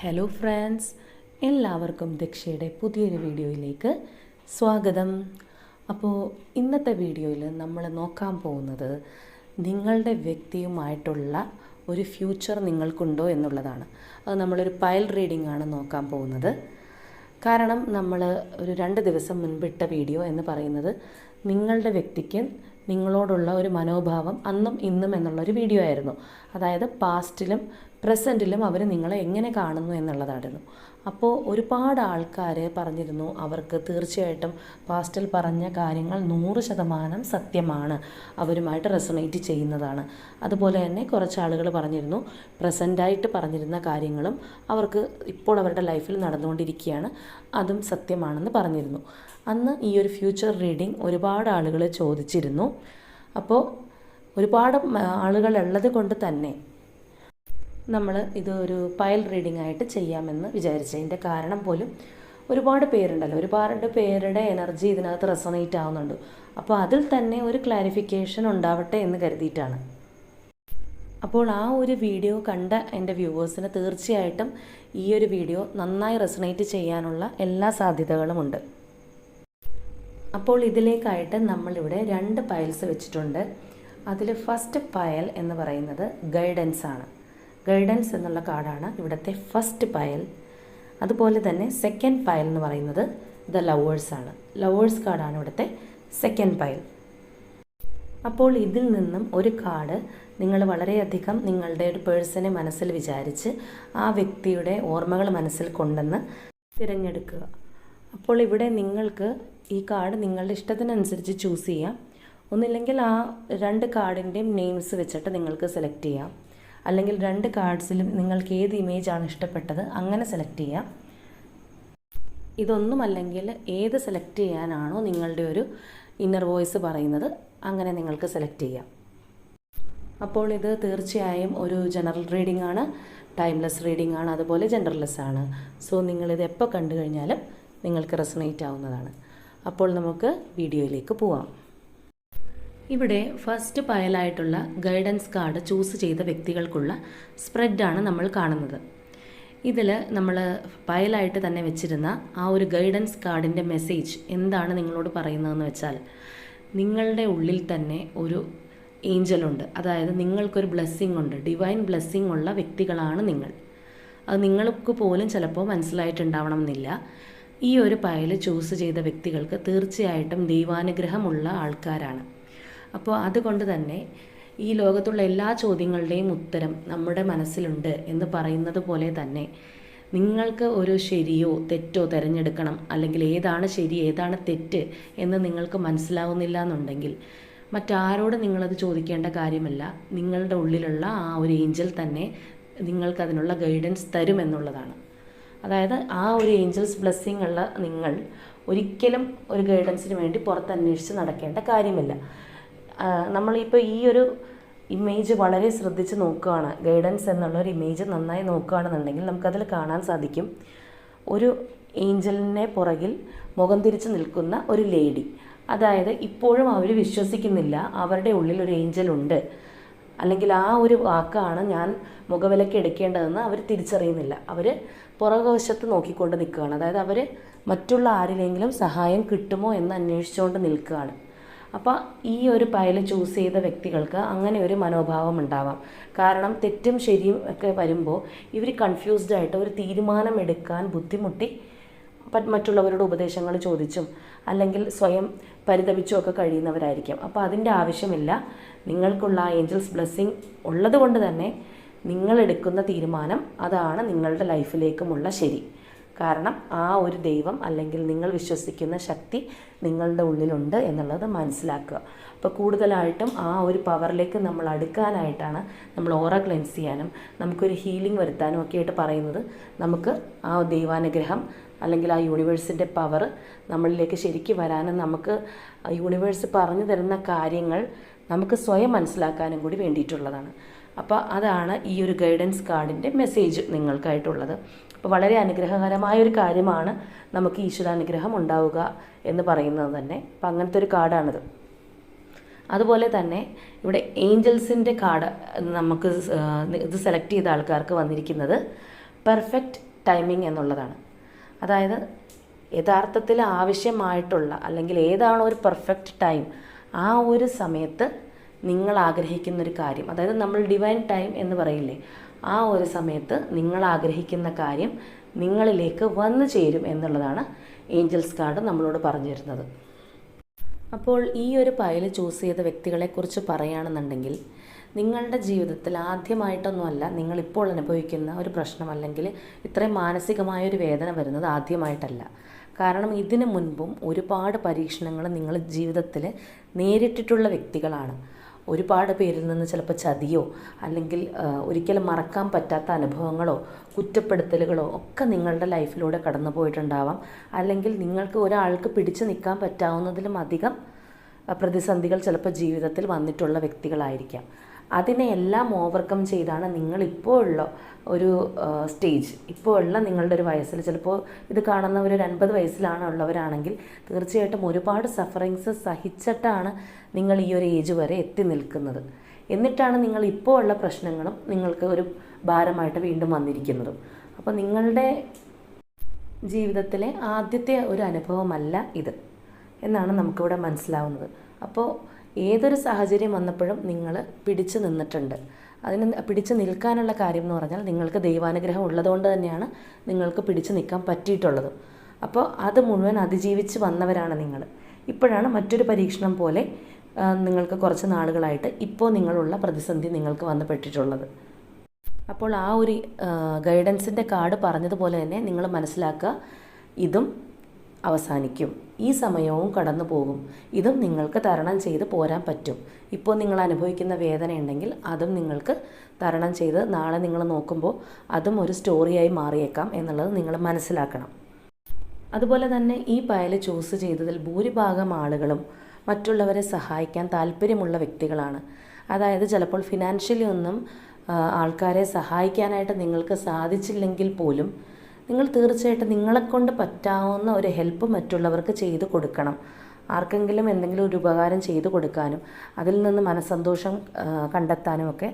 Hello friends എല്ലാവർക്കും ദക്ഷയുടെ പുതിയൊരു വീഡിയോയിലേക്ക് സ്വാഗതം. അപ്പോൾ ഇന്നത്തെ വീഡിയോയിൽ നമ്മൾ നോക്കാൻ പോകുന്നത് നിങ്ങളുടെ വ്യക്തിയുമായിട്ടുള്ള ഒരു ഫ്യൂച്ചർ നിങ്ങൾക്കുണ്ടോ എന്നുള്ളതാണ്. അത് നമ്മളൊരു പയൽ റീഡിംഗ് ആണ് നോക്കാൻ പോകുന്നത്. കാരണം നമ്മൾ ഒരു രണ്ട് ദിവസം മുൻപിട്ട വീഡിയോ എന്ന് പറയുന്നത് നിങ്ങളുടെ വ്യക്തിക്ക് നിങ്ങളോടുള്ള ഒരു മനോഭാവം അന്നും ഇന്നും എന്നുള്ളൊരു വീഡിയോ ആയിരുന്നു. അതായത് പാസ്റ്റിലും പ്രസന്റിലും അവർ നിങ്ങളെ എങ്ങനെ കാണുന്നു എന്നുള്ളതായിരുന്നു. അപ്പോൾ ഒരുപാട് ആൾക്കാർ പറഞ്ഞിരുന്നു അവർക്ക് തീർച്ചയായിട്ടും പാസ്റ്റൽ പറഞ്ഞ കാര്യങ്ങൾ നൂറ് ശതമാനം സത്യമാണ്. അവരുമായിട്ട് റെസണേറ്റ് ചെയ്യുന്നതാണ്. അതുപോലെ തന്നെ കുറച്ച് ആളുകൾ പറഞ്ഞിരുന്നു പ്രസന്റായിട്ട് പറഞ്ഞിരുന്ന കാര്യങ്ങളും അവർക്ക് ഇപ്പോൾ അവരുടെ ലൈഫിൽ നടന്നുകൊണ്ടിരിക്കുകയാണ് അതും സത്യമാണെന്ന് പറഞ്ഞിരുന്നു. അന്ന് ഈ ഒരു ഫ്യൂച്ചർ റീഡിംഗ് ഒരുപാട് ആളുകൾ ചോദിച്ചിരുന്നു. അപ്പോൾ ഒരുപാട് ആളുകൾ ഉള്ളത് കൊണ്ട് തന്നെ നമ്മൾ ഇത് ഒരു പയൽ റീഡിംഗ് ആയിട്ട് ചെയ്യാമെന്ന് വിചാരിച്ചതിന്റെ കാരണം പോലും ഒരുപാട് പേരുണ്ടല്ലോ. ഒരുപാട് പേരുടെ എനർജി ഇതിനകത്ത് റെസണേറ്റ് ആവുന്നുണ്ട്. അപ്പോൾ അതിൽ തന്നെ ഒരു ക്ലാരിഫിക്കേഷൻ ഉണ്ടാവട്ടെ എന്ന് കരുതിയിട്ടാണ്. അപ്പോൾ ആ ഒരു വീഡിയോ കണ്ട എന്റെ വ്യൂവേഴ്സിന് തീർച്ചയായിട്ടും ഈ ഒരു വീഡിയോ നന്നായി റെസണേറ്റ് ചെയ്യാനുള്ള എല്ലാ സാധ്യതകളുമുണ്ട് അപ്പോൾ ഇതിലേക്കായിട്ട് നമ്മളിവിടെ രണ്ട് പയൽസ് വെച്ചിട്ടുണ്ട്. അതിൽ ഫസ്റ്റ് പയൽ എന്ന് പറയുന്നത് ഗൈഡൻസ് ആണ്. ഗൈഡൻസ് എന്നുള്ള കാർഡാണ് ഇവിടുത്തെ ഫസ്റ്റ് പയൽ അതുപോലെ തന്നെ സെക്കൻഡ് പയൽ എന്ന് പറയുന്നത് ദ ലവേഴ്സ് ആണ്. ലവേഴ്സ് കാർഡാണ് ഇവിടുത്തെ സെക്കൻഡ് പയൽ അപ്പോൾ ഇതിൽ നിന്നും ഒരു കാർഡ് നിങ്ങൾ വളരെയധികം നിങ്ങളുടെ ഒരു പേഴ്സണെ മനസ്സിൽ വിചാരിച്ച് ആ വ്യക്തിയുടെ ഓർമ്മകൾ മനസ്സിൽ കൊണ്ടെന്ന് തിരഞ്ഞെടുക്കുക. അപ്പോൾ ഇവിടെ നിങ്ങൾക്ക് ഈ കാർഡ് നിങ്ങളുടെ ഇഷ്ടത്തിനനുസരിച്ച് ചൂസ് ചെയ്യാം. ഒന്നില്ലെങ്കിൽ ആ രണ്ട് കാർഡിന്റെയും നെയിംസ് വെച്ചിട്ട് നിങ്ങൾക്ക് സെലക്ട് ചെയ്യാം. അല്ലെങ്കിൽ രണ്ട് കാർഡ്സിലും നിങ്ങൾക്ക് ഏത് ആണ് ഇഷ്ടപ്പെട്ടത് അങ്ങനെ സെലക്ട് ചെയ്യാം. ഇതൊന്നുമല്ലെങ്കിൽ ഏത് സെലക്ട് ചെയ്യാനാണോ നിങ്ങളുടെ ഒരു ഇന്നർ വോയിസ് പറയുന്നത് അങ്ങനെ നിങ്ങൾക്ക് സെലക്ട് ചെയ്യാം. അപ്പോൾ ഇത് തീർച്ചയായും ഒരു ജനറൽ റീഡിംഗ് ആണ് ടൈംലെസ് റീഡിംഗ് ആണ് അതുപോലെ ജെൻഡർലെസ് ആണ്. സോ നിങ്ങളിത് എപ്പോൾ കണ്ടു കഴിഞ്ഞാലും നിങ്ങൾക്ക് റെസണേറ്റ് ആവുന്നതാണ്. അപ്പോൾ നമുക്ക് വീഡിയോയിലേക്ക് പോവാം. ഇവിടെ ഫസ്റ്റ് പയലായിട്ടുള്ള ഗൈഡൻസ് കാർഡ് ചൂസ് ചെയ്ത വ്യക്തികൾക്കുള്ള സ്പ്രെഡാണ് നമ്മൾ കാണുന്നത്. ഇതിൽ നമ്മൾ പയലായിട്ട് തന്നെ വെച്ചിരുന്ന ആ ഒരു ഗൈഡൻസ് കാർഡിന്റെ മെസ്സേജ് എന്താണ് നിങ്ങളോട് പറയുന്നതെന്ന് വെച്ചാൽ നിങ്ങളുടെ ഉള്ളിൽ തന്നെ ഒരു ഏഞ്ചലുണ്ട് അതായത് നിങ്ങൾക്കൊരു ബ്ലെസ്സിങ് ഉണ്ട്. ഡിവൈൻ ബ്ലെസ്സിങ് ഉള്ള വ്യക്തികളാണ് നിങ്ങൾ. അത് നിങ്ങൾക്ക് പോലും ചിലപ്പോൾ മനസ്സിലായിട്ടുണ്ടാവണമെന്നില്ല. ഈ ഒരു പയൽ ചൂസ് ചെയ്ത വ്യക്തികൾക്ക് തീർച്ചയായിട്ടും ദൈവാനുഗ്രഹമുള്ള ആൾക്കാരാണ്. അപ്പോൾ അതുകൊണ്ട് തന്നെ ഈ ലോകത്തുള്ള എല്ലാ ചോദ്യങ്ങളുടെയും ഉത്തരം നമ്മുടെ മനസ്സിലുണ്ട് എന്ന് പറയുന്നത് പോലെ തന്നെ നിങ്ങൾക്ക് ഒരു ശരിയോ തെറ്റോ തിരഞ്ഞെടുക്കണം അല്ലെങ്കിൽ ഏതാണ് ശരി ഏതാണ് തെറ്റ് എന്ന് നിങ്ങൾക്ക് മനസ്സിലാവുന്നില്ല എന്നുണ്ടെങ്കിൽ മറ്റാരോട് നിങ്ങളത് ചോദിക്കേണ്ട കാര്യമല്ല. നിങ്ങളുടെ ഉള്ളിലുള്ള ആ ഒരു ഏഞ്ചൽ തന്നെ നിങ്ങൾക്കതിനുള്ള ഗൈഡൻസ് തരുമെന്നുള്ളതാണ് അതായത് ആ ഒരു ഏഞ്ചൽസ് ബ്ലെസ്സിങ് ഉള്ള നിങ്ങൾ ഒരിക്കലും ഒരു ഗൈഡൻസിന് വേണ്ടി പുറത്തന്വേഷിച്ച് നടക്കേണ്ട കാര്യമില്ല. നമ്മളിപ്പോൾ ഈ ഒരു ഇമേജ് വളരെ ശ്രദ്ധിച്ച് നോക്കുകയാണ്. ഗൈഡൻസ് എന്നുള്ള ഒരു ഇമേജ് നന്നായി നോക്കുകയാണെന്നുണ്ടെങ്കിൽ നമുക്കതിൽ കാണാൻ സാധിക്കും. ഒരു ഏഞ്ചലിനെ പുറകിൽ മുഖം തിരിച്ച് നിൽക്കുന്ന ഒരു ലേഡി അതായത് ഇപ്പോഴും അവർ വിശ്വസിക്കുന്നില്ല. അവരുടെ ഉള്ളിൽ ഒരു ഏഞ്ചലുണ്ട് അല്ലെങ്കിൽ ആ ഒരു വാക്കാണ് ഞാൻ മുഖവിലക്ക് എടുക്കേണ്ടതെന്ന് അവർ തിരിച്ചറിയുന്നില്ല. അവർ പുറകുവശത്ത് നോക്കിക്കൊണ്ട് നിൽക്കുകയാണ്. അതായത് അവർ മറ്റുള്ള ആരിലെങ്കിലും സഹായം കിട്ടുമോ എന്ന് അന്വേഷിച്ചുകൊണ്ട് നിൽക്കുകയാണ്. അപ്പോൾ ഈ ഒരു പയൽ ചൂസ് ചെയ്ത വ്യക്തികൾക്ക് അങ്ങനെ ഒരു മനോഭാവം ഉണ്ടാവാം. കാരണം തെറ്റും ശരിയും ഒക്കെ വരുമ്പോൾ ഇവർ കൺഫ്യൂസ്ഡ് ആയിട്ട് ഒരു തീരുമാനം എടുക്കാൻ ബുദ്ധിമുട്ടി മറ്റുള്ളവരുടെ ഉപദേശങ്ങൾ ചോദിച്ചും അല്ലെങ്കിൽ സ്വയം പരിതപിച്ചും ഒക്കെ കഴിയുന്നവരായിരിക്കും. അപ്പോൾ അതിന്റെ ആവശ്യമില്ല. നിങ്ങൾക്കുള്ള ഏഞ്ചൽസ് ബ്ലെസ്സിങ് ഉള്ളതുകൊണ്ട് തന്നെ നിങ്ങളെടുക്കുന്ന തീരുമാനം അതാണ് നിങ്ങളുടെ ലൈഫിലേക്കുമുള്ള ശരി. കാരണം ആ ഒരു ദൈവം അല്ലെങ്കിൽ നിങ്ങൾ വിശ്വസിക്കുന്ന ശക്തി നിങ്ങളുടെ ഉള്ളിലുണ്ട് എന്നുള്ളത് മനസ്സിലാക്കുക. അപ്പോൾ കൂടുതലായിട്ടും ആ ഒരു പവറിലേക്ക് നമ്മൾ അടുക്കാനായിട്ടാണ് നമ്മൾ ഓറ ക്ലെൻസ് ചെയ്യാനും നമുക്കൊരു ഹീലിംഗ് വരുത്താനും ഒക്കെ ആയിട്ട് പറയുന്നത്. നമുക്ക് ആ ദൈവാനുഗ്രഹം അല്ലെങ്കിൽ ആ യൂണിവേഴ്സിന്റെ പവർ നമ്മളിലേക്ക് ശരിക്ക് വരാനും നമുക്ക് യൂണിവേഴ്സ് പറഞ്ഞു തരുന്ന കാര്യങ്ങൾ നമുക്ക് സ്വയം മനസ്സിലാക്കാനും കൂടി വേണ്ടിയിട്ടുള്ളതാണ്. അപ്പോൾ അതാണ് ഈ ഒരു ഗൈഡൻസ് കാർഡിന്റെ മെസ്സേജ് നിങ്ങൾക്കായിട്ടുള്ളത്. അപ്പോൾ വളരെ അനുഗ്രഹകരമായ ഒരു കാര്യമാണ് നമുക്ക് ഈശ്വരാനുഗ്രഹം ഉണ്ടാവുക എന്ന് പറയുന്നത് തന്നെ. അപ്പം അങ്ങനത്തെ ഒരു കാർഡാണിത്. അതുപോലെ തന്നെ ഇവിടെ ഏഞ്ചൽസിന്റെ കാർഡ് നമുക്ക് ഇത് സെലക്ട് ചെയ്ത ആൾക്കാർക്ക് വന്നിരിക്കുന്നത് പെർഫെക്റ്റ് ടൈമിംഗ് എന്നുള്ളതാണ്. അതായത് യഥാർത്ഥത്തിൽ ആവശ്യമായിട്ടുള്ള അല്ലെങ്കിൽ ഏതാണോ ഒരു പെർഫെക്റ്റ് ടൈം ആ ഒരു സമയത്ത് നിങ്ങൾ ആഗ്രഹിക്കുന്ന ഒരു കാര്യം. അതായത് നമ്മൾ ഡിവൈൻ ടൈം എന്ന് പറയില്ലേ ആ ഒരു സമയത്ത് നിങ്ങൾ ആഗ്രഹിക്കുന്ന കാര്യം നിങ്ങളിലേക്ക് വന്നു ചേരും എന്നുള്ളതാണ് ഏഞ്ചൽസ് കാർഡ് നമ്മളോട് പറഞ്ഞു തരുന്നത്. അപ്പോൾ ഈ ഒരു പയൽ ചൂസ് ചെയ്ത വ്യക്തികളെക്കുറിച്ച് പറയുകയാണെന്നുണ്ടെങ്കിൽ നിങ്ങളുടെ ജീവിതത്തിൽ ആദ്യമായിട്ടൊന്നുമല്ല നിങ്ങളിപ്പോൾ അനുഭവിക്കുന്ന ഒരു പ്രശ്നം അല്ലെങ്കിൽ ഇത്രയും മാനസികമായ ഒരു വേദന വരുന്നത് ആദ്യമായിട്ടല്ല. കാരണം ഇതിനു മുൻപും ഒരുപാട് പരീക്ഷണങ്ങൾ നിങ്ങൾ ജീവിതത്തിൽ നേരിട്ടിട്ടുള്ള വ്യക്തികളാണ്. ഒരുപാട് പേരിൽ നിന്ന് ചിലപ്പോൾ ചതിയോ അല്ലെങ്കിൽ ഒരിക്കലും മറക്കാൻ പറ്റാത്ത അനുഭവങ്ങളോ കുറ്റപ്പെടുത്തലുകളോ ഒക്കെ നിങ്ങളുടെ ലൈഫിലൂടെ കടന്നു പോയിട്ടുണ്ടാവാം. അല്ലെങ്കിൽ നിങ്ങൾക്ക് ഒരാൾക്ക് പിടിച്ചു നിൽക്കാൻ പറ്റാവുന്നതിലും അധികം പ്രതിസന്ധികൾ ചിലപ്പോൾ ജീവിതത്തിൽ വന്നിട്ടുള്ള വ്യക്തികളായിരിക്കാം. അതിനെ എല്ലാം ഓവർകം ചെയ്താണ് നിങ്ങൾ ഇപ്പോഴുള്ള ഒരു സ്റ്റേജ് ഇപ്പോഴുള്ള നിങ്ങളുടെ ഒരു വയസ്സിൽ. ചിലപ്പോൾ ഇത് കാണുന്ന ഒരു അൻപത് വയസ്സിലാണ് ഉള്ളവരാണെങ്കിൽ തീർച്ചയായിട്ടും ഒരുപാട് സഫറിങ്സ് സഹിച്ചിട്ടാണ് നിങ്ങൾ ഈ ഒരു ഏജ് വരെ എത്തി നിൽക്കുന്നത്. എന്നിട്ടാണ് നിങ്ങൾ ഇപ്പോൾ ഉള്ള പ്രശ്നങ്ങളും നിങ്ങൾക്ക് ഒരു ഭാരമായിട്ട് വീണ്ടും വന്നിരിക്കുന്നതും. അപ്പോൾ നിങ്ങളുടെ ജീവിതത്തിലെ ആദ്യത്തെ ഒരു അനുഭവമല്ല ഇത്. എന്നാണ് നമുക്കിവിടെ മനസ്സിലാവുന്നത്. അപ്പോൾ ഏതൊരു സാഹചര്യം വന്നപ്പോഴും നിങ്ങൾ പിടിച്ചു നിന്നിട്ടുണ്ട്. അതിന് പിടിച്ചു നിൽക്കാനുള്ള കാര്യം എന്ന് പറഞ്ഞാൽ നിങ്ങൾക്ക് ദൈവാനുഗ്രഹം ഉള്ളതുകൊണ്ട് തന്നെയാണ് നിങ്ങൾക്ക് പിടിച്ചു നിൽക്കാൻ പറ്റിയിട്ടുള്ളത്. അപ്പോൾ അത് മുഴുവൻ അതിജീവിച്ച് വന്നവരാണ് നിങ്ങൾ ഇപ്പോഴാണ് മറ്റൊരു പരീക്ഷണം പോലെ നിങ്ങൾക്ക് കുറച്ച് നാളുകളായിട്ട് ഇപ്പോൾ നിങ്ങളുള്ള പ്രതിസന്ധി നിങ്ങൾക്ക് വന്ന് പെട്ടിട്ടുള്ളത് അപ്പോൾ ആ ഒരു ഗൈഡൻസിന്റെ കാർഡ് പറഞ്ഞതുപോലെ തന്നെ നിങ്ങൾ മനസ്സിലാക്കുക. ഇതും അവസാനിക്കും. ഈ സമയവും കടന്നു പോകും. ഇതും നിങ്ങൾക്ക് തരണം ചെയ്ത് പോരാൻ പറ്റും. ഇപ്പോൾ നിങ്ങൾ അനുഭവിക്കുന്ന വേദന ഉണ്ടെങ്കിൽ അതും നിങ്ങൾക്ക് തരണം ചെയ്ത് നാളെ നിങ്ങൾ നോക്കുമ്പോൾ അതും ഒരു സ്റ്റോറിയായി മാറിയേക്കാം എന്നുള്ളത് നിങ്ങൾ മനസ്സിലാക്കണം. അതുപോലെ തന്നെ ഈ പയൽ ചൂസ് ചെയ്തതിൽ ഭൂരിഭാഗം ആളുകളും മറ്റുള്ളവരെ സഹായിക്കാൻ താല്പര്യമുള്ള വ്യക്തികളാണ്. അതായത് ചിലപ്പോൾ ഫിനാൻഷ്യലി ഒന്നും ആൾക്കാരെ സഹായിക്കാനായിട്ട് നിങ്ങൾക്ക് സാധിച്ചില്ലെങ്കിൽ പോലും നിങ്ങൾ തീർച്ചയായിട്ടും നിങ്ങളെക്കൊണ്ട് പറ്റാവുന്ന ഒരു ഹെൽപ്പ് മറ്റുള്ളവർക്ക് ചെയ്തു കൊടുക്കണം. ആർക്കെങ്കിലും എന്തെങ്കിലും ഒരു ഉപകാരം ചെയ്തു കൊടുക്കാനും അതിൽ നിന്ന് മനസ്സന്തോഷം കണ്ടെത്താനും ഒക്കെ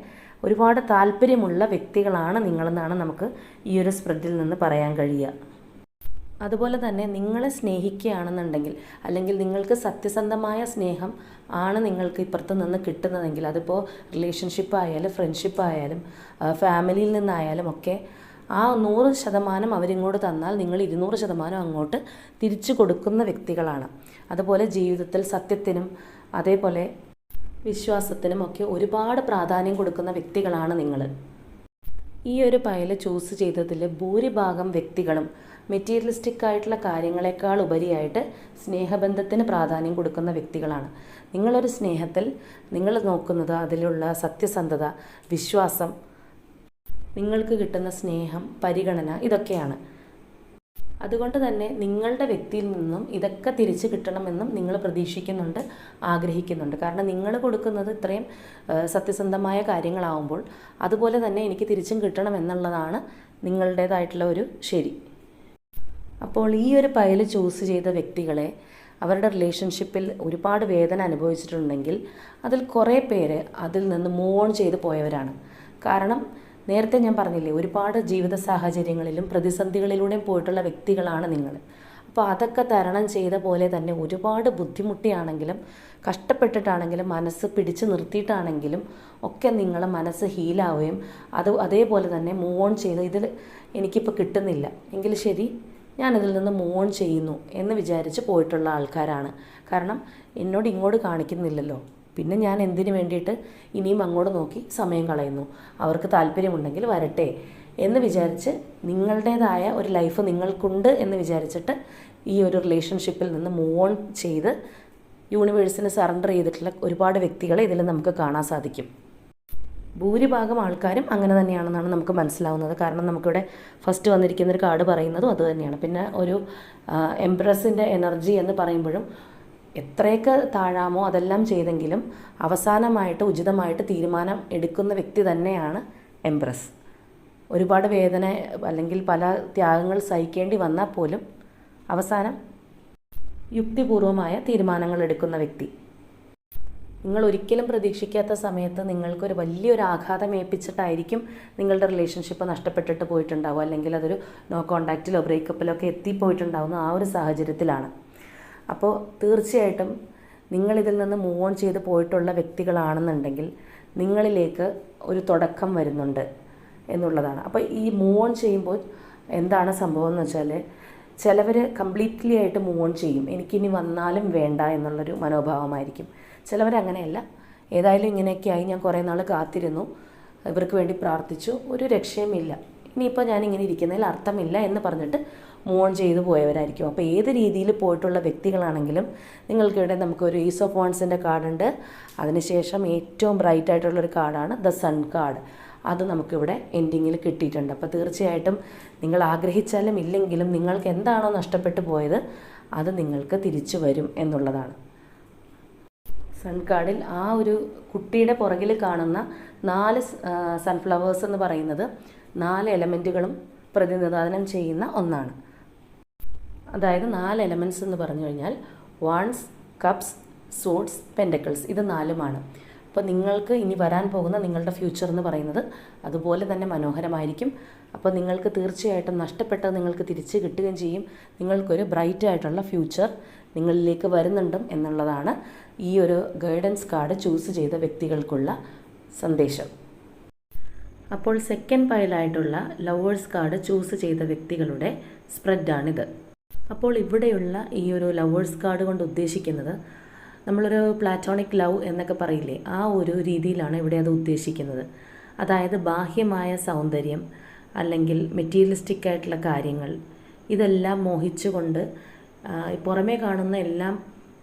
ഒരുപാട് താല്പര്യമുള്ള വ്യക്തികളാണ് നിങ്ങളെന്നാണ് നമുക്ക് ഈ ഒരു സ്പ്രെഡിൽ നിന്ന് പറയാൻ കഴിയുക. അതുപോലെ തന്നെ നിങ്ങളെ സ്നേഹിക്കുകയാണെന്നുണ്ടെങ്കിൽ അല്ലെങ്കിൽ നിങ്ങൾക്ക് സത്യസന്ധമായ സ്നേഹം ആണ് നിങ്ങൾക്ക് ഇപ്പുറത്ത് നിന്ന് കിട്ടുന്നതെങ്കിൽ അതിപ്പോൾ റിലേഷൻഷിപ്പ് ആയാലും ഫ്രണ്ട്ഷിപ്പ് ആയാലും ഫാമിലിയിൽ നിന്നായാലും ഒക്കെ ആ നൂറ് ശതമാനം അവരിങ്ങോട്ട് തന്നാൽ നിങ്ങൾ ഇരുന്നൂറ് ശതമാനം അങ്ങോട്ട് തിരിച്ചു കൊടുക്കുന്ന വ്യക്തികളാണ്. അതുപോലെ ജീവിതത്തിൽ സത്യത്തിനും അതേപോലെ വിശ്വാസത്തിനും ഒക്കെ ഒരുപാട് പ്രാധാന്യം കൊടുക്കുന്ന വ്യക്തികളാണ് നിങ്ങൾ ഈ ഒരു പയൽ ചൂസ് ചെയ്തതിൽ ഭൂരിഭാഗം വ്യക്തികളും മെറ്റീരിയലിസ്റ്റിക് ആയിട്ടുള്ള കാര്യങ്ങളെക്കാൾ ഉപരിയായിട്ട് സ്നേഹബന്ധത്തിന് പ്രാധാന്യം കൊടുക്കുന്ന വ്യക്തികളാണ്. നിങ്ങളൊരു സ്നേഹത്തിൽ നിങ്ങൾ നോക്കുന്നത് അതിലുള്ള സത്യസന്ധത വിശ്വാസം നിങ്ങൾക്ക് കിട്ടുന്ന സ്നേഹം പരിഗണന ഇതൊക്കെയാണ്. അതുകൊണ്ട് തന്നെ നിങ്ങളുടെ വ്യക്തിയിൽ നിന്നും ഇതൊക്കെ തിരിച്ച് കിട്ടണമെന്നും നിങ്ങൾ പ്രതീക്ഷിക്കുന്നുണ്ട് ആഗ്രഹിക്കുന്നുണ്ട്. കാരണം നിങ്ങൾ കൊടുക്കുന്നത് ഇത്രയും സത്യസന്ധമായ കാര്യങ്ങളാവുമ്പോൾ അതുപോലെ തന്നെ എനിക്ക് തിരിച്ചും കിട്ടണം എന്നുള്ളതാണ് നിങ്ങളുടേതായിട്ടുള്ള ഒരു ശരി. അപ്പോൾ ഈ ഒരു പയൽ ചൂസ് ചെയ്ത വ്യക്തികളെ അവരുടെ റിലേഷൻഷിപ്പിൽ ഒരുപാട് വേദന അനുഭവിച്ചിട്ടുണ്ടെങ്കിൽ അതിൽ കുറേ പേര് അതിൽ നിന്ന് മൂവ് ഓൺ ചെയ്ത് പോയവരാണ്. കാരണം നേരത്തെ ഞാൻ പറഞ്ഞില്ലേ ഒരുപാട് ജീവിത സാഹചര്യങ്ങളിലും പ്രതിസന്ധികളിലൂടെയും പോയിട്ടുള്ള വ്യക്തികളാണ് നിങ്ങൾ. അപ്പോൾ അതൊക്കെ തരണം ചെയ്ത പോലെ തന്നെ ഒരുപാട് ബുദ്ധിമുട്ടിയാണെങ്കിലും കഷ്ടപ്പെട്ടിട്ടാണെങ്കിലും മനസ്സ് പിടിച്ചു നിർത്തിയിട്ടാണെങ്കിലും ഒക്കെ നിങ്ങളെ മനസ്സ് ഹീലാവുകയും അത് അതേപോലെ തന്നെ മൂവ് ഓൺ ചെയ്ത് ഇതിൽ എനിക്കിപ്പോൾ കിട്ടുന്നില്ല. എങ്കിൽ ശരി ഞാനിതിൽ നിന്ന് മൂവ് ഓൺ ചെയ്യുന്നു എന്ന് വിചാരിച്ച് പോയിട്ടുള്ള ആൾക്കാരാണ്. കാരണം എന്നോട് ഇങ്ങോട്ട് കാണിക്കുന്നില്ലല്ലോ. പിന്നെ ഞാൻ എന്തിനു വേണ്ടിയിട്ട് ഇനിയും അങ്ങോട്ട് നോക്കി സമയം കളയുന്നു. അവർക്ക് താല്പര്യമുണ്ടെങ്കിൽ വരട്ടെ എന്ന് വിചാരിച്ച് നിങ്ങളുടേതായ ഒരു ലൈഫ് നിങ്ങൾക്കുണ്ട് എന്ന് വിചാരിച്ചിട്ട് ഈ ഒരു റിലേഷൻഷിപ്പിൽ നിന്ന് മൂവ് ഓൺ ചെയ്ത് യൂണിവേഴ്സിന് സറണ്ടർ ചെയ്തിട്ടുള്ള ഒരുപാട് വ്യക്തികളെ ഇതിൽ നമുക്ക് കാണാൻ സാധിക്കും. ഭൂരിഭാഗം ആൾക്കാരും അങ്ങനെ തന്നെയാണെന്നാണ് നമുക്ക് മനസ്സിലാവുന്നത്. കാരണം നമുക്കിവിടെ ഫസ്റ്റ് വന്നിരിക്കുന്ന ഒരു കാർഡ് പറയുന്നതും അതുതന്നെയാണ് പിന്നെ ഒരു എംപ്രസിന്റെ എനർജി എന്ന് പറയുമ്പോഴും എത്രയൊക്കെ താഴാമോ അതെല്ലാം ചെയ്തെങ്കിലും അവസാനമായിട്ട് ഉചിതമായിട്ട് തീരുമാനം എടുക്കുന്ന വ്യക്തി തന്നെയാണ് എംപ്രസ്. ഒരുപാട് വേദന അല്ലെങ്കിൽ പല ത്യാഗങ്ങൾ സഹിക്കേണ്ടി വന്നാൽ പോലും അവസാനം യുക്തിപൂർവമായ തീരുമാനങ്ങൾ എടുക്കുന്ന വ്യക്തി. നിങ്ങൾ ഒരിക്കലും പ്രതീക്ഷിക്കാത്ത സമയത്ത് നിങ്ങൾക്കൊരു വലിയൊരു ആഘാതം ഏൽപ്പിച്ചിട്ടായിരിക്കും നിങ്ങളുടെ റിലേഷൻഷിപ്പ് നഷ്ടപ്പെട്ടിട്ട് പോയിട്ടുണ്ടാവുക അല്ലെങ്കിൽ അതൊരു നോ കോണ്ടാക്റ്റിലോ ബ്രേക്കപ്പിലോ ഒക്കെ എത്തിപ്പോയിട്ടുണ്ടാവുന്ന ആ ഒരു സാഹചര്യത്തിലാണ്. അപ്പോൾ തീർച്ചയായിട്ടും നിങ്ങളിതിൽ നിന്ന് മൂവ് ഓൺ ചെയ്ത് പോയിട്ടുള്ള വ്യക്തികളാണെന്നുണ്ടെങ്കിൽ നിങ്ങളിലേക്ക് ഒരു തുടക്കം വരുന്നുണ്ട് എന്നുള്ളതാണ്. അപ്പോൾ ഈ മൂവ് ഓൺ ചെയ്യുമ്പോൾ എന്താണ് സംഭവം എന്ന് വെച്ചാൽ ചിലവർ കംപ്ലീറ്റ്ലി ആയിട്ട് മൂവ് ഓൺ ചെയ്യും. എനിക്കിനി വന്നാലും വേണ്ട എന്നുള്ളൊരു മനോഭാവമായിരിക്കും. ചിലവർ അങ്ങനെയല്ല. ഏതായാലും ഇങ്ങനെയൊക്കെയായി ഞാൻ കുറേ നാൾ കാത്തിരുന്നു. ഇവർക്ക് വേണ്ടി പ്രാർത്ഥിച്ചു. ഒരു രക്ഷയുമില്ല. ഇനിയിപ്പോൾ ഞാൻ ഇങ്ങനെ ഇരിക്കുന്നതിൽ അർത്ഥമില്ല എന്ന് പറഞ്ഞിട്ട് ചെയ്ത് ചെയ്തു പോയവരായിരിക്കും. അപ്പോൾ ഏത് രീതിയിൽ പോയിട്ടുള്ള വ്യക്തികളാണെങ്കിലും നിങ്ങൾക്കിവിടെ നമുക്കൊരു ഈസ് ഓഫ് വോൺസിന്റെ കാർഡുണ്ട് അതിനുശേഷം ഏറ്റവും ബ്രൈറ്റ് ആയിട്ടുള്ളൊരു കാർഡാണ് ദ സൺ കാർഡ് അത് നമുക്കിവിടെ എൻഡിങ്ങിൽ കിട്ടിയിട്ടുണ്ട്. അപ്പോൾ തീർച്ചയായിട്ടും നിങ്ങൾ ആഗ്രഹിച്ചാലും ഇല്ലെങ്കിലും നിങ്ങൾക്ക് എന്താണോ നഷ്ടപ്പെട്ടു പോയത് അത് നിങ്ങൾക്ക് തിരിച്ചു വരും എന്നുള്ളതാണ്. സൺ കാർഡിൽ ആ ഒരു കുട്ടിയുടെ പുറകിൽ കാണുന്ന നാല് സൺഫ്ലവേഴ്സ് എന്ന് പറയുന്നത് നാല് എലമെന്റുകളും പ്രതിനിധാനം ചെയ്യുന്ന ഒന്നാണ്. അതായത് നാല് എലമെന്റ്സ് എന്ന് പറഞ്ഞു കഴിഞ്ഞാൽ വാൺസ് കപ്സ് സോഡ്സ് പെൻഡക്കിൾസ് ഇത് നാലുമാണ്. അപ്പോൾ നിങ്ങൾക്ക് ഇനി വരാൻ പോകുന്ന നിങ്ങളുടെ ഫ്യൂച്ചർ എന്ന് പറയുന്നത് അതുപോലെ തന്നെ മനോഹരമായിരിക്കും. അപ്പോൾ നിങ്ങൾക്ക് തീർച്ചയായിട്ടും നഷ്ടപ്പെട്ടത് നിങ്ങൾക്ക് തിരിച്ച് കിട്ടുകയും ചെയ്യും. നിങ്ങൾക്കൊരു ബ്രൈറ്റ് ആയിട്ടുള്ള ഫ്യൂച്ചർ നിങ്ങളിലേക്ക് വരുന്നുണ്ടും എന്നുള്ളതാണ് ഈ ഒരു ഗൈഡൻസ് കാർഡ് ചൂസ് ചെയ്ത വ്യക്തികൾക്കുള്ള സന്ദേശം. അപ്പോൾ സെക്കൻഡ് പൈലായിട്ടുള്ള ലവേഴ്സ് കാർഡ് ചൂസ് ചെയ്ത വ്യക്തികളുടെ സ്പ്രെഡാണിത് അപ്പോൾ ഇവിടെയുള്ള ഈ ഒരു ലവേഴ്സ് കാർഡ് കൊണ്ട് ഉദ്ദേശിക്കുന്നത് നമ്മളൊരു പ്ലാറ്റോണിക് ലവ് എന്നൊക്കെ പറയില്ലേ ആ ഒരു രീതിയിലാണ് ഇവിടെ അത് ഉദ്ദേശിക്കുന്നത്. അതായത് ബാഹ്യമായ സൗന്ദര്യം അല്ലെങ്കിൽ മെറ്റീരിയലിസ്റ്റിക് ആയിട്ടുള്ള കാര്യങ്ങൾ ഇതെല്ലാം മോഹിച്ചുകൊണ്ട് പുറമേ കാണുന്ന എല്ലാം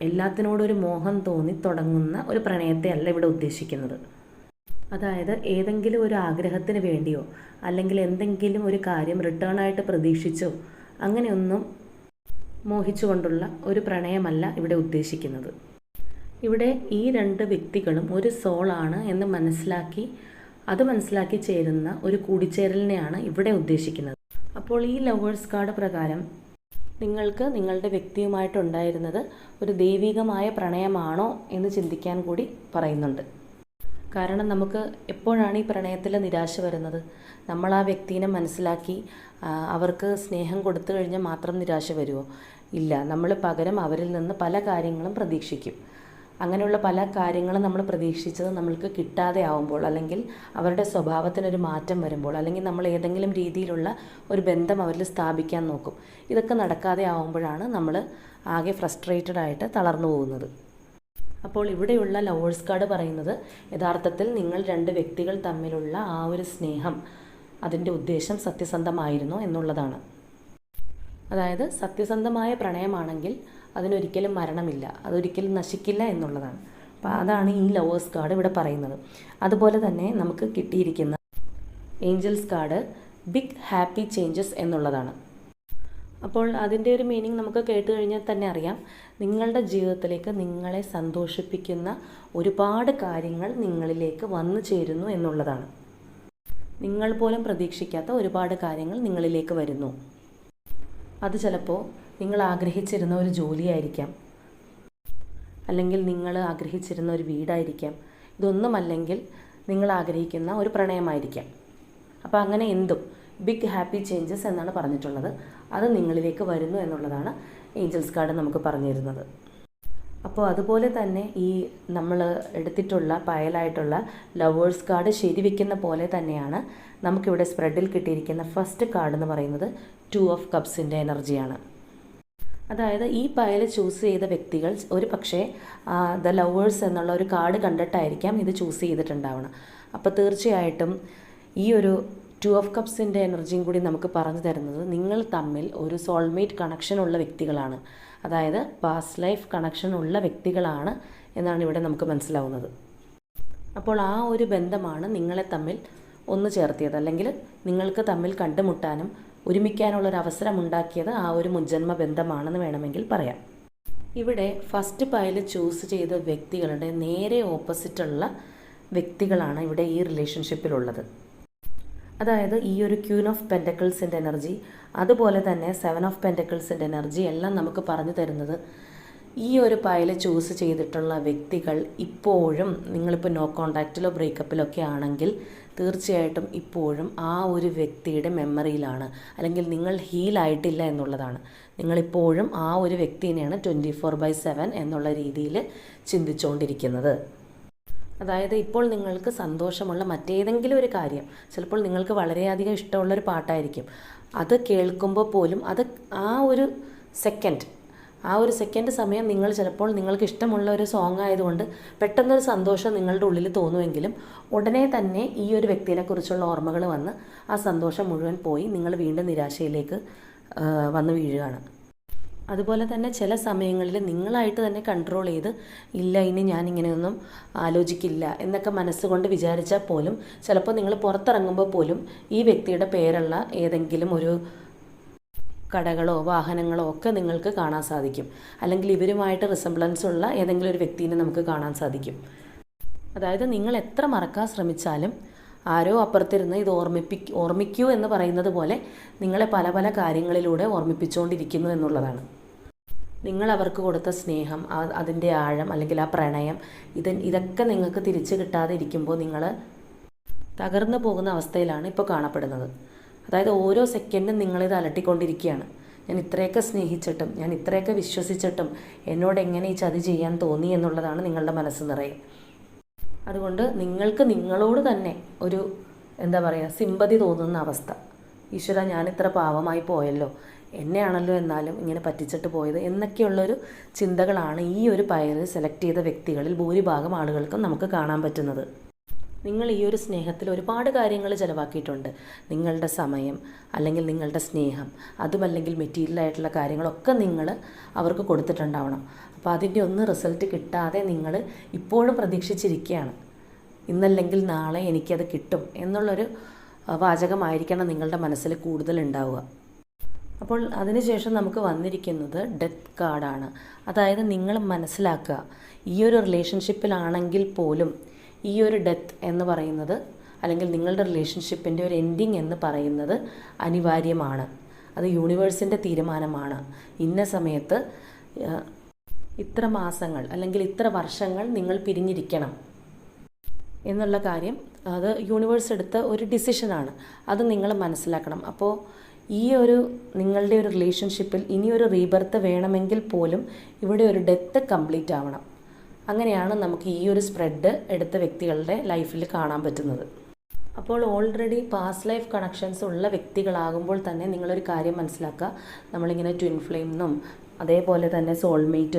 എല്ലാത്തിനോടൊരു മോഹം തോന്നി തുടങ്ങുന്ന ഒരു പ്രണയത്തെ അല്ല ഇവിടെ ഉദ്ദേശിക്കുന്നത്. അതായത് ഏതെങ്കിലും ഒരു ആഗ്രഹത്തിന് വേണ്ടിയോ അല്ലെങ്കിൽ എന്തെങ്കിലും ഒരു കാര്യം റിട്ടേൺ ആയിട്ട് പ്രതീക്ഷിച്ചോ അങ്ങനെയൊന്നും മോഹിച്ചുകൊണ്ടുള്ള ഒരു പ്രണയമല്ല ഇവിടെ ഉദ്ദേശിക്കുന്നത്. ഇവിടെ ഈ രണ്ട് വ്യക്തികളും ഒരു സോളാണ് എന്ന് മനസ്സിലാക്കി അത് മനസ്സിലാക്കി ചേരുന്ന ഒരു കൂടിച്ചേരലിനെയാണ് ഇവിടെ ഉദ്ദേശിക്കുന്നത്. അപ്പോൾ ഈ ലവേഴ്സ് കാർഡ് പ്രകാരം നിങ്ങൾക്ക് നിങ്ങളുടെ വ്യക്തിയുമായിട്ടുണ്ടായിരുന്നത് ഒരു ദൈവികമായ പ്രണയമാണോ എന്ന് ചിന്തിക്കാൻ കൂടി പറയുന്നുണ്ട്. കാരണം നമുക്ക് എപ്പോഴാണ് ഈ പ്രണയത്തിൽ നിരാശ വരുന്നത്? നമ്മൾ ആ വ്യക്തിനെ മനസ്സിലാക്കി അവർക്ക് സ്നേഹം കൊടുത്തു കഴിഞ്ഞാൽ മാത്രം നിരാശ വരുമോ ഇല്ല. നമ്മൾ പകരം അവരിൽ നിന്ന് പല കാര്യങ്ങളും പ്രതീക്ഷിക്കും. അങ്ങനെയുള്ള പല കാര്യങ്ങളും നമ്മൾ പ്രതീക്ഷിച്ചത് നമ്മൾക്ക് കിട്ടാതെ ആവുമ്പോൾ അല്ലെങ്കിൽ അവരുടെ സ്വഭാവത്തിനൊരു മാറ്റം വരുമ്പോൾ അല്ലെങ്കിൽ നമ്മൾ ഏതെങ്കിലും രീതിയിലുള്ള ഒരു ബന്ധം അവരിൽ സ്ഥാപിക്കാൻ നോക്കും. ഇതൊക്കെ നടക്കാതെ ആവുമ്പോഴാണ് നമ്മൾ ആകെ ഫ്രസ്ട്രേറ്റഡ് ആയിട്ട് തളർന്നു പോകുന്നത്. അപ്പോൾ ഇവിടെയുള്ള ലവേഴ്സ് കാർഡ് പറയുന്നത് യഥാർത്ഥത്തിൽ നിങ്ങൾ രണ്ട് വ്യക്തികൾ തമ്മിലുള്ള ആ ഒരു സ്നേഹം അതിന്റെ ഉദ്ദേശം സത്യസന്ധമായിരുന്നു എന്നുള്ളതാണ്. അതായത് സത്യസന്ധമായ പ്രണയമാണെങ്കിൽ അതിനൊരിക്കലും മരണമില്ല അതൊരിക്കലും നശിക്കില്ല എന്നുള്ളതാണ്. അപ്പോൾ അതാണ് ഈ ലവേഴ്സ് കാർഡ് ഇവിടെ പറയുന്നത്. അതുപോലെ തന്നെ നമുക്ക് കിട്ടിയിരിക്കുന്ന angels card big happy changes എന്നുള്ളതാണ്. അപ്പോൾ അതിന്റെ ഒരു മീനിങ് നമുക്ക് കേട്ട് കഴിഞ്ഞാൽ തന്നെ അറിയാം. നിങ്ങളുടെ ജീവിതത്തിലേക്ക് നിങ്ങളെ സന്തോഷിപ്പിക്കുന്ന ഒരുപാട് കാര്യങ്ങൾ നിങ്ങളിലേക്ക് വന്നു ചേരുന്നു എന്നുള്ളതാണ്. നിങ്ങൾ പോലും പ്രതീക്ഷിക്കാത്ത ഒരുപാട് കാര്യങ്ങൾ നിങ്ങളിലേക്ക് വരുന്നു. അത് ചിലപ്പോൾ നിങ്ങൾ ആഗ്രഹിച്ചിരുന്ന ഒരു ജോലിയായിരിക്കാം. അല്ലെങ്കിൽ നിങ്ങൾ ആഗ്രഹിച്ചിരുന്ന ഒരു വീടായിരിക്കാം. ഇതൊന്നുമല്ലെങ്കിൽ നിങ്ങൾ ആഗ്രഹിക്കുന്ന ഒരു പ്രണയമായിരിക്കാം. അപ്പോൾ അങ്ങനെ എന്തും ബിഗ് ഹാപ്പി ചേഞ്ചസ് എന്നാണ് പറഞ്ഞിട്ടുള്ളത്. അത് നിങ്ങളിലേക്ക് വരുന്നു എന്നുള്ളതാണ് ഏഞ്ചൽസ് കാർഡ് നമുക്ക് പറഞ്ഞു തരുന്നത് അപ്പോൾ അതുപോലെ തന്നെ ഈ നമ്മൾ എടുത്തിട്ടുള്ള പയലായിട്ടുള്ള ലവേഴ്സ് കാർഡ് ശരിവെക്കുന്ന പോലെ തന്നെയാണ് നമുക്കിവിടെ സ്പ്രെഡിൽ കിട്ടിയിരിക്കുന്ന ഫസ്റ്റ് കാർഡ് എന്ന് പറയുന്നത് ടു ഓഫ് കപ്സിന്റെ എനർജിയാണ് അതായത് ഈ പയൽ ചൂസ് ചെയ്ത വ്യക്തികൾ ഒരു പക്ഷേ ദ ലവേഴ്സ് എന്നുള്ള ഒരു കാർഡ് കണ്ടിട്ടായിരിക്കാം ഇത് ചൂസ് ചെയ്തിട്ടുണ്ടാവണം അപ്പോൾ തീർച്ചയായിട്ടും ഈ ഒരു ടു ഓഫ് കപ്സിന്റെ എനർജിയും കൂടി നമുക്ക് പറഞ്ഞു തരുന്നത് നിങ്ങൾ തമ്മിൽ ഒരു സോൾമേറ്റ് കണക്ഷൻ ഉള്ള വ്യക്തികളാണ്. അതായത് പാസ്റ്റ് ലൈഫ് കണക്ഷൻ ഉള്ള വ്യക്തികളാണ് എന്നാണ് ഇവിടെ നമുക്ക് മനസ്സിലാവുന്നത്. അപ്പോൾ ആ ഒരു ബന്ധമാണ് നിങ്ങളെ തമ്മിൽ ഒന്ന് ചേർത്തിയത്. അല്ലെങ്കിൽ നിങ്ങൾക്ക് തമ്മിൽ കണ്ടുമുട്ടാനും ഒരുമിക്കാനുള്ള ഒരു അവസരം ഉണ്ടാക്കിയത് ആ ഒരു മുജ്ജന്മ ബന്ധമാണെന്ന് വേണമെങ്കിൽ പറയാം. ഇവിടെ ഫസ്റ്റ് പൈൽ ചൂസ് ചെയ്ത വ്യക്തികളുടെ നേരെ ഓപ്പോസിറ്റുള്ള വ്യക്തികളാണ് ഇവിടെ ഈ റിലേഷൻഷിപ്പിലുള്ളത് അതായത് ഈ ഒരു ക്യൂൻ ഓഫ് പെന്റക്കിൾസിന്റെ എനർജി അതുപോലെ തന്നെ സെവൻ ഓഫ് പെന്റക്കിൾസിന്റെ എനർജി എല്ലാം നമുക്ക് പറഞ്ഞു തരുന്നത്. ഈ ഒരു പായൽ ചൂസ് ചെയ്തിട്ടുള്ള വ്യക്തികൾ ഇപ്പോഴും നിങ്ങളിപ്പോൾ നോ കോണ്ടാക്റ്റിലോ ബ്രേക്കപ്പിലോ ഒക്കെ ആണെങ്കിൽ തീർച്ചയായിട്ടും ഇപ്പോഴും ആ ഒരു വ്യക്തിയുടെ മെമ്മറിയിലാണ് അല്ലെങ്കിൽ നിങ്ങൾ ഹീലായിട്ടില്ല എന്നുള്ളതാണ്. നിങ്ങളിപ്പോഴും ആ ഒരു വ്യക്തിനെയാണ് ട്വന്റി ഫോർ ബൈ സെവൻ എന്നുള്ള രീതിയിൽ ചിന്തിച്ചുകൊണ്ടിരിക്കുന്നത് അതായത് ഇപ്പോൾ നിങ്ങൾക്ക് സന്തോഷമുള്ള മറ്റേതെങ്കിലും ഒരു കാര്യം ചിലപ്പോൾ നിങ്ങൾക്ക് വളരെയധികം ഇഷ്ടമുള്ളൊരു പാട്ടായിരിക്കും. അത് കേൾക്കുമ്പോൾ പോലും അത് ആ ഒരു സെക്കൻഡ് ആ ഒരു സെക്കൻഡ് സമയം നിങ്ങൾ ചിലപ്പോൾ നിങ്ങൾക്ക് ഇഷ്ടമുള്ള ഒരു സോങ് ആയതുകൊണ്ട് പെട്ടെന്നൊരു സന്തോഷം നിങ്ങളുടെ ഉള്ളിൽ തോന്നുമെങ്കിലും ഉടനെ തന്നെ ഈ ഒരു വ്യക്തിയെക്കുറിച്ചുള്ള ഓർമ്മകൾ വന്ന് ആ സന്തോഷം മുഴുവൻ പോയി നിങ്ങൾ വീണ്ടും നിരാശയിലേക്ക് വന്ന് വീഴുകയാണ്. അതുപോലെ തന്നെ ചില സമയങ്ങളിൽ നിങ്ങളായിട്ട് തന്നെ കൺട്രോൾ ചെയ്ത് ഇല്ല ഇനി ഞാനിങ്ങനെയൊന്നും ആലോചിക്കില്ല എന്നൊക്കെ മനസ്സുകൊണ്ട് വിചാരിച്ചാൽ പോലും ചിലപ്പോൾ നിങ്ങൾ പുറത്തിറങ്ങുമ്പോൾ പോലും ഈ വ്യക്തിയുടെ പേരുള്ള ഏതെങ്കിലും ഒരു കടകളോ വാഹനങ്ങളോ ഒക്കെ നിങ്ങൾക്ക് കാണാൻ സാധിക്കും. അല്ലെങ്കിൽ ഇവരുമായിട്ട് റിസംബ്ലൻസ് ഉള്ള ഏതെങ്കിലും ഒരു വ്യക്തിനെ നമുക്ക് കാണാൻ സാധിക്കും. അതായത് നിങ്ങൾ എത്ര മറക്കാൻ ശ്രമിച്ചാലും ആരോ അപ്പുറത്തിരുന്ന് ഇത് ഓർമ്മിപ്പി ഓർമ്മിക്കൂ എന്ന് പറയുന്നത് പോലെ നിങ്ങളെ പല പല കാര്യങ്ങളിലൂടെ ഓർമ്മിപ്പിച്ചുകൊണ്ടിരിക്കുന്നു എന്നുള്ളതാണ്. നിങ്ങൾ അവർക്ക് കൊടുത്ത സ്നേഹം അതിന്റെ ആഴം അല്ലെങ്കിൽ ആ പ്രണയം ഇത് ഇതൊക്കെ നിങ്ങൾക്ക് തിരിച്ചു കിട്ടാതെ ഇരിക്കുമ്പോൾ നിങ്ങൾ തകർന്നു പോകുന്ന അവസ്ഥയിലാണ് ഇപ്പോൾ കാണപ്പെടുന്നത്. അതായത് ഓരോ സെക്കൻഡും നിങ്ങളിത് അലട്ടിക്കൊണ്ടിരിക്കുകയാണ്. ഞാൻ ഇത്രയൊക്കെ സ്നേഹിച്ചിട്ടും ഞാൻ ഇത്രയൊക്കെ വിശ്വസിച്ചിട്ടും എന്നോട് എങ്ങനെ ഈ ചതി ചെയ്യാൻ തോന്നി എന്നുള്ളതാണ് നിങ്ങളുടെ മനസ്സ് നിറയെ. അതുകൊണ്ട് നിങ്ങൾക്ക് നിങ്ങളോട് തന്നെ ഒരു എന്താ പറയുക സിമ്പതി തോന്നുന്ന അവസ്ഥ. ഈശ്വര ഞാൻ ഇത്ര പാവമായി പോയല്ലോ. എന്നെയാണല്ലോ എന്നാലും ഇങ്ങനെ പറ്റിച്ചിട്ട് പോയത് എന്നൊക്കെയുള്ളൊരു ചിന്തകളാണ് ഈ ഒരു പയർ സെലക്ട് ചെയ്ത വ്യക്തികളിൽ ഭൂരിഭാഗം ആളുകൾക്കും നമുക്ക് കാണാൻ പറ്റുന്നത്. നിങ്ങൾ ഈ ഒരു സ്നേഹത്തിൽ ഒരുപാട് കാര്യങ്ങൾ ചിലവാക്കിയിട്ടുണ്ട്. നിങ്ങളുടെ സമയം അല്ലെങ്കിൽ നിങ്ങളുടെ സ്നേഹം അതുമല്ലെങ്കിൽ മെറ്റീരിയൽ ആയിട്ടുള്ള കാര്യങ്ങളൊക്കെ നിങ്ങൾ അവർക്ക് കൊടുത്തിട്ടുണ്ടാവണം. അപ്പോൾ അതിന്റെ ഒന്നും റിസൾട്ട് കിട്ടാതെ നിങ്ങൾ ഇപ്പോഴും പ്രതീക്ഷിച്ചിരിക്കുകയാണ്. ഇന്നല്ലെങ്കിൽ നാളെ എനിക്കത് കിട്ടും എന്നുള്ളൊരു വാചകമായിരിക്കണം നിങ്ങളുടെ മനസ്സിൽ കൂടുതൽ ഉണ്ടാവുക. അപ്പോൾ അതിനുശേഷം നമുക്ക് വന്നിരിക്കുന്നത് ഡെത്ത് കാർഡാണ്. അതായത് നിങ്ങൾ മനസ്സിലാക്കുക ഈ ഒരു റിലേഷൻഷിപ്പിലാണെങ്കിൽ പോലും ഈ ഒരു ഡെത്ത് എന്ന് പറയുന്നത് അല്ലെങ്കിൽ നിങ്ങളുടെ റിലേഷൻഷിപ്പിന്റെ ഒരു എൻഡിങ് എന്ന് പറയുന്നത് അനിവാര്യമാണ്. അത് യൂണിവേഴ്സിന്റെ തീരുമാനമാണ്. ഇന്ന സമയത്ത് ഇത്ര മാസങ്ങൾ അല്ലെങ്കിൽ ഇത്ര വർഷങ്ങൾ നിങ്ങൾ പിരിഞ്ഞിരിക്കണം എന്നുള്ള കാര്യം അത് യൂണിവേഴ്സ് എടുത്ത ഒരു ഡിസിഷനാണ്. അത് നിങ്ങൾ മനസ്സിലാക്കണം. അപ്പോൾ ഈ ഒരു നിങ്ങളുടെ ഒരു റിലേഷൻഷിപ്പിൽ ഇനിയൊരു റീബർത്ത് വേണമെങ്കിൽ പോലും ഇവിടെ ഒരു ഡെത്ത് കംപ്ലീറ്റ് ആവണം. അങ്ങനെയാണ് നമുക്ക് ഈ ഒരു സ്പ്രെഡ് എടുത്ത വ്യക്തികളുടെ ലൈഫിൽ കാണാൻ പറ്റുന്നത്. അപ്പോൾ ഓൾറെഡി പാസ്റ്റ് ലൈഫ് കണക്ഷൻസ് ഉള്ള വ്യക്തികളാകുമ്പോൾ തന്നെ നിങ്ങളൊരു കാര്യം മനസ്സിലാക്കുക. നമ്മളിങ്ങനെ ട്വിൻ ഫ്ലെയിം എന്നും അതേപോലെ തന്നെ സോൾമേറ്റ്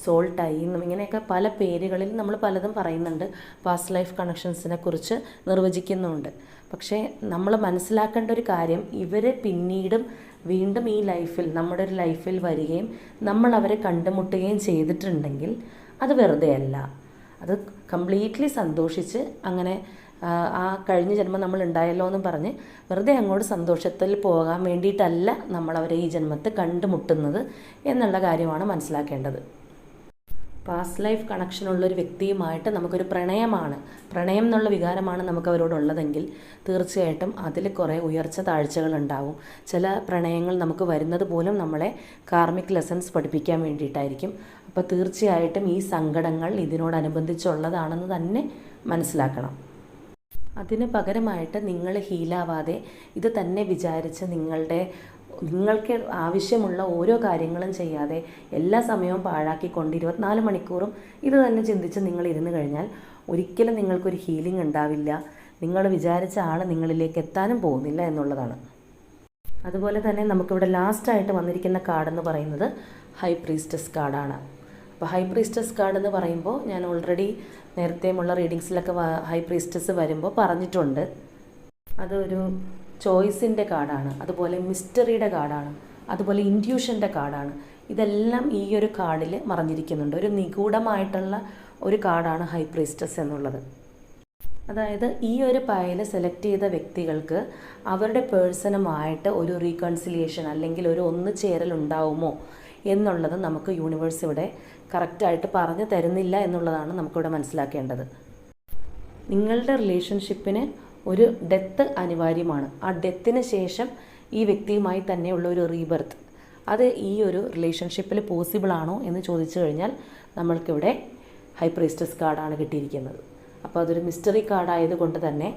എന്നും സോൾ ടൈ എന്നും ഇങ്ങനെയൊക്കെ പല പേരുകളിൽ നമ്മൾ പലതും പറയുന്നുണ്ട്. പാസ്റ്റ് ലൈഫ് കണക്ഷൻസിനെ കുറിച്ച് നിർവചിക്കുന്നുണ്ട്. പക്ഷേ നമ്മൾ മനസ്സിലാക്കേണ്ട ഒരു കാര്യം ഇവർ പിന്നീടും വീണ്ടും ഈ ലൈഫിൽ നമ്മുടെ ഒരു ലൈഫിൽ വരികയും നമ്മൾ അവരെ കണ്ടുമുട്ടുകയും ചെയ്തിട്ടുണ്ടെങ്കിൽ അത് വെറുതെ അല്ല. അത് കംപ്ലീറ്റ്ലി സന്തോഷിച്ച് അങ്ങനെ ആ കഴിഞ്ഞ ജന്മം നമ്മൾ ഉണ്ടായല്ലോ എന്ന് പറഞ്ഞ് വെറുതെ അങ്ങോട്ട് സന്തോഷത്തിൽ പോകാൻ വേണ്ടിയിട്ടല്ല നമ്മൾ അവരെ ഈ ജന്മത്തെ കണ്ടുമുട്ടുന്നത് എന്നുള്ള കാര്യമാണ് മനസ്സിലാക്കേണ്ടത്. പാസ്റ്റ് ലൈഫ് കണക്ഷനുള്ളൊരു വ്യക്തിയുമായിട്ട് നമുക്കൊരു പ്രണയമാണ്. പ്രണയം എന്നുള്ള വികാരമാണ് നമുക്ക് അവരോടുള്ളതെങ്കിൽ തീർച്ചയായിട്ടും അതിൽ കുറേ ഉയർച്ച താഴ്ചകൾ ഉണ്ടാവും. ചില പ്രണയങ്ങൾ നമുക്ക് വരുന്നത് പോലും നമ്മളെ കാർമിക് ലെസൺസ് പഠിപ്പിക്കാൻ വേണ്ടിയിട്ടായിരിക്കും. അപ്പോൾ തീർച്ചയായിട്ടും ഈ സങ്കടങ്ങൾ ഇതിനോടനുബന്ധിച്ചുള്ളതാണെന്ന് തന്നെ മനസ്സിലാക്കണം. അതിന് പകരമായിട്ട് നിങ്ങൾ ഹീലാവാതെ ഇത് തന്നെ വിചാരിച്ച് നിങ്ങളുടെ നിങ്ങൾക്ക് ആവശ്യമുള്ള ഓരോ കാര്യങ്ങളും ചെയ്യാതെ എല്ലാ സമയവും പാഴാക്കിക്കൊണ്ട് ഇരുപത്തിനാല് മണിക്കൂറും ഇത് തന്നെ ചിന്തിച്ച് നിങ്ങൾ ഇരുന്ന് കഴിഞ്ഞാൽ ഒരിക്കലും നിങ്ങൾക്കൊരു ഹീലിംഗ് ഉണ്ടാവില്ല. നിങ്ങൾ വിചാരിച്ച ആൾ നിങ്ങളിലേക്ക് എത്താനും പോകുന്നില്ല എന്നുള്ളതാണ്. അതുപോലെ തന്നെ നമുക്കിവിടെ ലാസ്റ്റായിട്ട് വന്നിരിക്കുന്ന കാർഡ് എന്ന് പറയുന്നത് ഹൈ പ്രീസ്റ്റസ് കാർഡാണ് അപ്പോൾ ഹൈ പ്രീസ്റ്റസ് കാർഡ് എന്ന് പറയുമ്പോൾ ഞാൻ ഓൾറെഡി നേരത്തെയുമുള്ള റീഡിങ്സിലൊക്കെ ഹൈ പ്രീസ്റ്റസ് വരുമ്പോൾ പറഞ്ഞിട്ടുണ്ട്. അതൊരു ചോയ്സിന്റെ കാർഡാണ് അതുപോലെ മിസ്റ്ററിയുടെ കാർഡാണ് അതുപോലെ ഇൻഡ്യൂഷന്റെ കാർഡാണ്. ഇതെല്ലാം ഈ ഒരു കാർഡിൽ മറഞ്ഞിരിക്കുന്നുണ്ട്. ഒരു നിഗൂഢമായിട്ടുള്ള ഒരു കാർഡാണ് ഹൈ പ്രീസ്റ്റസ് എന്നുള്ളത്. അതായത് ഈ ഒരു പയൽ സെലക്ട് ചെയ്ത വ്യക്തികൾക്ക് അവരുടെ പേഴ്സണുമായിട്ട് ഒരു റീകൺസിലിയേഷൻ അല്ലെങ്കിൽ ഒരു ഒന്ന് ചേരൽ ഉണ്ടാവുമോ എന്നുള്ളത് നമുക്ക് യൂണിവേഴ്സ് ഇവിടെ കറക്റ്റായിട്ട് പറഞ്ഞു തരുന്നില്ല എന്നുള്ളതാണ് നമുക്കിവിടെ മനസ്സിലാക്കേണ്ടത്. നിങ്ങളുടെ റിലേഷൻഷിപ്പിന് ഒരു ഡെത്ത് അനിവാര്യമാണ്. ആ ഡെത്തിന് ശേഷം ഈ വ്യക്തിയുമായി തന്നെയുള്ള ഒരു റീബർത്ത് അത് ഈ ഒരു റിലേഷൻഷിപ്പിൽ പോസിബിൾ ആണോ എന്ന് ചോദിച്ചു കഴിഞ്ഞാൽ നമ്മൾക്കിവിടെ ഹൈ പ്രീസ്റ്റസ് കാർഡാണ് കിട്ടിയിരിക്കുന്നത്. അപ്പോൾ അതൊരു മിസ്റ്ററി കാർഡ് ആയതുകൊണ്ട് തന്നെ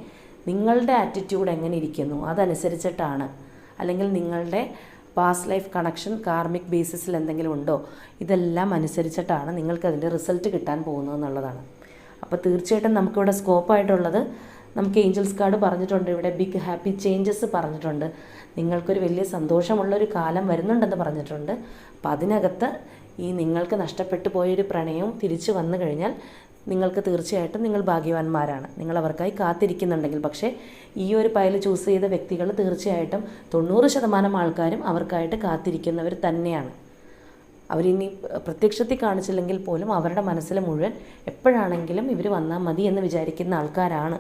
നിങ്ങളുടെ ആറ്റിറ്റ്യൂഡ് എങ്ങനെ ഇരിക്കുന്നു അതനുസരിച്ചിട്ടാണ്. അല്ലെങ്കിൽ നിങ്ങളുടെ പാസ്റ്റ് ലൈഫ് കണക്ഷൻ കാർമിക് ബേസിസിൽ എന്തെങ്കിലും ഉണ്ടോ ഇതെല്ലാം അനുസരിച്ചിട്ടാണ് നിങ്ങൾക്ക് അതിന്റെ റിസൾട്ട് കിട്ടാൻ പോകുന്നത് എന്നുള്ളതാണ്. അപ്പോൾ തീർച്ചയായിട്ടും നമുക്കിവിടെ സ്കോപ്പായിട്ടുള്ളത് നമുക്ക് ഏഞ്ചൽസ് കാർഡ് പറഞ്ഞിട്ടുണ്ട്. ഇവിടെ ബിഗ് ഹാപ്പി ചേഞ്ചസ് പറഞ്ഞിട്ടുണ്ട്. നിങ്ങൾക്കൊരു വലിയ സന്തോഷമുള്ളൊരു കാലം വരുന്നുണ്ടെന്ന് പറഞ്ഞിട്ടുണ്ട്. അപ്പം അതിനകത്ത് ഈ നിങ്ങൾക്ക് നഷ്ടപ്പെട്ടു പോയൊരു പ്രണയവും തിരിച്ചു വന്നു കഴിഞ്ഞാൽ നിങ്ങൾക്ക് തീർച്ചയായിട്ടും നിങ്ങൾ ഭാഗ്യവാന്മാരാണ്. നിങ്ങൾ അവർക്കായി കാത്തിരിക്കുന്നുണ്ടെങ്കിൽ പക്ഷേ ഈ ഒരു പയൽ ചൂസ് ചെയ്ത വ്യക്തികൾ തീർച്ചയായിട്ടും തൊണ്ണൂറ് ശതമാനം ആൾക്കാരും അവർക്കായിട്ട് കാത്തിരിക്കുന്നവർ തന്നെയാണ്. അവരിനി പ്രത്യക്ഷത്തിൽ കാണിച്ചില്ലെങ്കിൽ പോലും അവരുടെ മനസ്സിൽ മുഴുവൻ എപ്പോഴാണെങ്കിലും ഇവർ വന്നാൽ മതി എന്ന് വിചാരിക്കുന്ന ആൾക്കാരാണ്.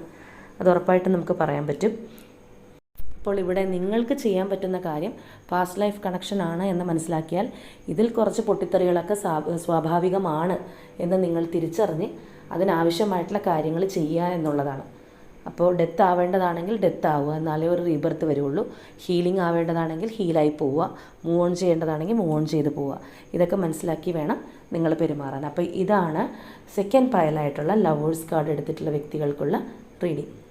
അത് ഉറപ്പായിട്ടും നമുക്ക് പറയാൻ പറ്റും. അപ്പോൾ ഇവിടെ നിങ്ങൾക്ക് ചെയ്യാൻ പറ്റുന്ന കാര്യം പാസ്റ്റ് ലൈഫ് കണക്ഷൻ ആണ് എന്ന് മനസ്സിലാക്കിയാൽ ഇതിൽ കുറച്ച് പൊട്ടിത്തെറികളൊക്കെ സ്വാ- സ്വാഭാവികമാണ് എന്ന് നിങ്ങൾ തിരിച്ചറിഞ്ഞ് അതിനാവശ്യമായിട്ടുള്ള കാര്യങ്ങൾ ചെയ്യുക എന്നുള്ളതാണ്. അപ്പോൾ ഡെത്ത് ആവേണ്ടതാണെങ്കിൽ ഡെത്ത് ആവുക എന്നാലേ ഒരു റീബർത്ത് വരുള്ളൂ. ഹീലിംഗ് ആവേണ്ടതാണെങ്കിൽ ഹീലായി പോവുക മൂവ് ഓൺ ചെയ്യേണ്ടതാണെങ്കിൽ മൂവ് ഓൺ ചെയ്ത് പോവുക. ഇതൊക്കെ മനസ്സിലാക്കി വേണം നിങ്ങൾ പെരുമാറാൻ. അപ്പോൾ ഇതാണ് സെക്കൻഡ് പയലായിട്ടുള്ള ലവേഴ്സ് കാർഡ് എടുത്തിട്ടുള്ള വ്യക്തികൾക്കുള്ള റീഡിംഗ്